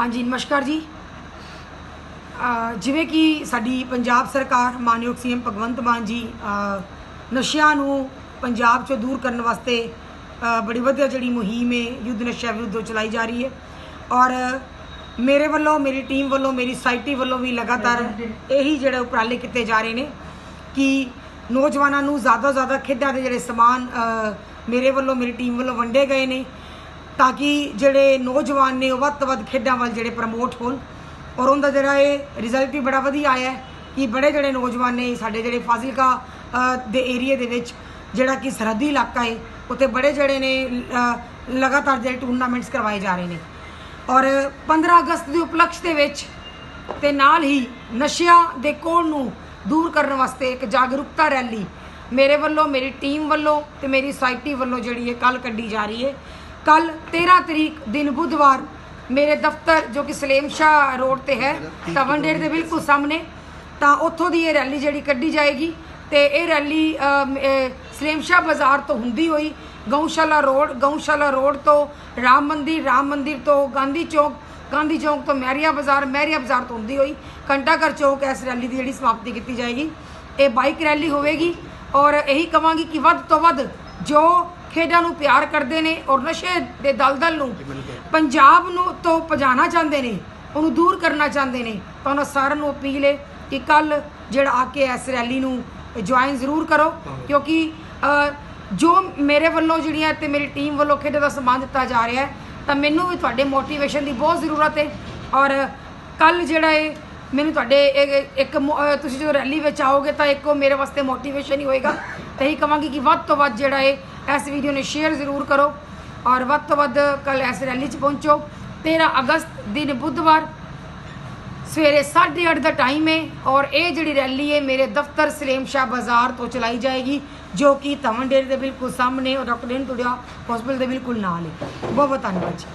ਹਾਂਜੀ, ਨਮਸਕਾਰ ਜੀ। ਜਿਵੇਂ ਕਿ ਸਾਡੀ ਪੰਜਾਬ ਸਰਕਾਰ ਮਾਨਯੋਗ ਸੀਐਮ ਭਗਵੰਤ ਮਾਨ ਜੀ ਨਸ਼ਿਆਂ ਨੂੰ ਪੰਜਾਬ ਚੋਂ ਦੂਰ ਕਰਨ ਵਾਸਤੇ ਬੜੀ ਵਧੀਆ ਜਿਹੜੀ ਮੁਹਿੰਮ ਹੈ ਯੁੱਧ ਨਸ਼ਾ ਵਿਰੁੱਧ ਚਲਾਈ ਜਾ ਰਹੀ ਹੈ ਔਰ ਮੇਰੇ ਵੱਲੋਂ, ਮੇਰੀ ਟੀਮ ਵੱਲੋਂ, ਮੇਰੀ ਸੁਸਾਇਟੀ ਵੱਲੋਂ ਵੀ ਲਗਾਤਾਰ ਇਹੀ ਜਿਹੜੇ ਉਪਰਾਲੇ ਕੀਤੇ ਜਾ ਰਹੇ ਨੇ ਕਿ ਨੌਜਵਾਨਾਂ ਨੂੰ ਜ਼ਿਆਦਾ ਤੋਂ ਜ਼ਿਆਦਾ ਖੇਡਾਂ ਦੇ ਜਿਹੜੇ ਸਮਾਨ ਮੇਰੇ ਵੱਲੋਂ, ਮੇਰੀ ਟੀਮ ਵੱਲੋਂ ਵੰਡੇ ਗਏ ਨੇ। ਤਾਂ ਕਿ ਜਿਹੜੇ ਨੌਜਵਾਨ ਨੇ ਉਹ ਵੱਧ ਤੋਂ ਵੱਧ ਖੇਡਾਂ ਵੱਲ ਜਿਹੜੇ ਪ੍ਰਮੋਟ ਹੋਣ। ਔਰ ਉਹਦਾ ਜਿਹੜਾ ਇਹ ਰਿਜ਼ਲਟ ਵੀ ਬੜਾ ਵਧੀਆ ਆਇਆ ਕਿ ਬੜੇ ਜਿਹੜੇ ਨੌਜਵਾਨ ਨੇ ਸਾਡੇ ਜਿਹੜੇ ਫਾਜ਼ਿਲਕਾ ਦੇ ਏਰੀਏ ਦੇ ਵਿੱਚ ਜਿਹੜਾ ਕਿ ਸਰਹੱਦੀ ਇਲਾਕਾ ਹੈ, ਉੱਥੇ ਬੜੇ ਜਿਹੜੇ ਨੇ ਲਗਾਤਾਰ ਜਿਹੜੇ ਟੂਰਨਾਮੈਂਟਸ ਕਰਵਾਏ ਜਾ ਰਹੇ ਨੇ। ਔਰ 15 ਅਗਸਤ ਦੇ ਉਪਲਕਸ਼ ਦੇ ਵਿੱਚ ਤੇ ਨਾਲ ਹੀ ਨਸ਼ਿਆਂ ਦੇ ਕੋੜ ਨੂੰ ਦੂਰ ਕਰਨ ਵਾਸਤੇ ਇੱਕ ਜਾਗਰੂਕਤਾ ਰੈਲੀ ਮੇਰੇ ਵੱਲੋਂ, ਮੇਰੀ ਟੀਮ ਵੱਲੋਂ ਤੇ ਮੇਰੀ ਸੋਸਾਇਟੀ ਵੱਲੋਂ ਜਿਹੜੀ ਹੈ ਕੱਲ ਕੱਢੀ ਜਾ ਰਹੀ ਹੈ। ਕੱਲ 13 ਤਰੀਕ ਦਿਨ ਬੁੱਧਵਾਰ ਮੇਰੇ ਦਫ਼ਤਰ ਜੋ ਕਿ ਸਲੇਮ ਸ਼ਾਹ ਰੋਡ ਤੇ ਹੈ ਤਵੰਡੇਰ ਦੇ ਬਿਲਕੁਲ ਸਾਹਮਣੇ ਤਾਂ ਉੱਥੋਂ ਦੀ ਇਹ ਰੈਲੀ ਜਿਹੜੀ ਕੱਢੀ ਜਾਏਗੀ ਤੇ ਇਹ ਰੈਲੀ ਅਮ, ਸਲੇਮ ਸ਼ਾਹ ਬਾਜ਼ਾਰ ਤੋਂ ਹੁੰਦੀ ਹੋਈ ਗਊਸ਼ਾਲਾ ਰੋਡ ਗਊਸ਼ਾਲਾ ਰੋਡ ਤੋਂ ਰਾਮ ਮੰਦਿਰ ਰਾਮ ਮੰਦਿਰ ਤੋਂ ਗਾਂਧੀ ਚੌਕ ਗਾਂਧੀ ਚੌਕ ਤੋਂ ਮਹਿਰੀਆ ਬਾਜ਼ਾਰ ਮਹਿਰੀਆ ਬਾਜ਼ਾਰ ਤੋਂ ਹੁੰਦੀ ਹੋਈ ਘੰਟਾਘਰ ਚੌਕ ਇਸ ਰੈਲੀ ਦੀ ਜਿਹੜੀ ਸਮਾਪਤੀ ਕੀਤੀ ਜਾਏਗੀ। ਇਹ ਬਾਈਕ ਰੈਲੀ ਹੋਵੇਗੀ ਔਰ ਇਹੀ ਕਵਾਂਗੀ ਕਿ ਵੱਧ ਤੋਂ ਵੱਧ ਜੋ ਖੇਡਾਂ ਨੂੰ ਪਿਆਰ ਕਰਦੇ ਨੇ ਔਰ ਨਸ਼ੇ ਦੇ ਦਲਦਲ ਨੂੰ ਪੰਜਾਬ ਨੂੰ ਤੋਂ ਭਜਾਣਾ ਚਾਹੁੰਦੇ ਨੇ ਉਹਨੂੰ ਦੂਰ ਕਰਨਾ ਚਾਹੁੰਦੇ ਨੇ ਤਾਂ ਉਹਨਾਂ ਸਾਰਿਆਂ ਨੂੰ ਅਪੀਲ ਹੈ ਕਿ ਕੱਲ ਜਿਹੜਾ ਆ ਕੇ ਇਸ ਰੈਲੀ ਨੂੰ ਜੁਆਇਨ ਜ਼ਰੂਰ ਕਰੋ ਕਿਉਂਕਿ ਜੋ ਮੇਰੇ ਵੱਲੋਂ ਜਿਹੜੀਆਂ ਤੇ ਮੇਰੀ ਟੀਮ ਵੱਲੋਂ ਖੇਡਾਂ ਦਾ ਸਮਾਨ ਦਿੱਤਾ ਜਾ ਰਿਹਾ ਹੈ ਤਾਂ ਮੈਨੂੰ ਵੀ ਤੁਹਾਡੇ ਮੋਟੀਵੇਸ਼ਨ ਦੀ ਬਹੁਤ ਜ਼ਰੂਰਤ ਹੈ ਔਰ ਕੱਲ ਜਿਹੜਾ ਹੈ ਮੈਨੂੰ ਤੁਹਾਡੇ ਇੱਕ- ਤੁਸੀਂ ਜਦੋਂ ਰੈਲੀ ਵਿੱਚ ਆਓਗੇ ਤਾਂ ਇੱਕੋ ਮੇਰੇ ਵਾਸਤੇ ਮੋਟੀਵੇਸ਼ਨ ਹੀ ਹੋਏਗਾ। ਤੇ ਇਹੀ ਕਵਾਂਗੀ ਕਿ ਵੱਧ ਤੋਂ ਵੱਧ ਜਿਹੜਾ ਹੈ ਇਸ ਵੀਡੀਓ ਨੂੰ ਸ਼ੇਅਰ ਜ਼ਰੂਰ ਕਰੋ ਔਰ ਵੱਧ ਤੋਂ ਵੱਧ ਕੱਲ ਇਸ ਰੈਲੀ 'ਚ ਪਹੁੰਚੋ। 13 ਅਗਸਤ ਦਿਨ ਬੁੱਧਵਾਰ, ਸਵੇਰੇ 8:30 ਦਾ ਟਾਈਮ ਹੈ ਔਰ ਇਹ ਜਿਹੜੀ ਰੈਲੀ ਹੈ ਮੇਰੇ ਦਫ਼ਤਰ ਸਲੇਮ ਸ਼ਾਹ ਬਾਜ਼ਾਰ ਤੋਂ ਚਲਾਈ ਜਾਏਗੀ, ਜੋ ਕਿ ਧਵਨ ਡੇਰੇ ਦੇ ਬਿਲਕੁਲ ਸਾਹਮਣੇ ਔਰ ਡਾਕਟਰ ਨੇ ਤੁੜਿਆ ਹਸਪੀਟਲ ਦੇ ਬਿਲਕੁਲ ਨਾਲ ਹੈ। ਬਹੁਤ ਬਹੁਤ ਧੰਨਵਾਦ ਜੀ।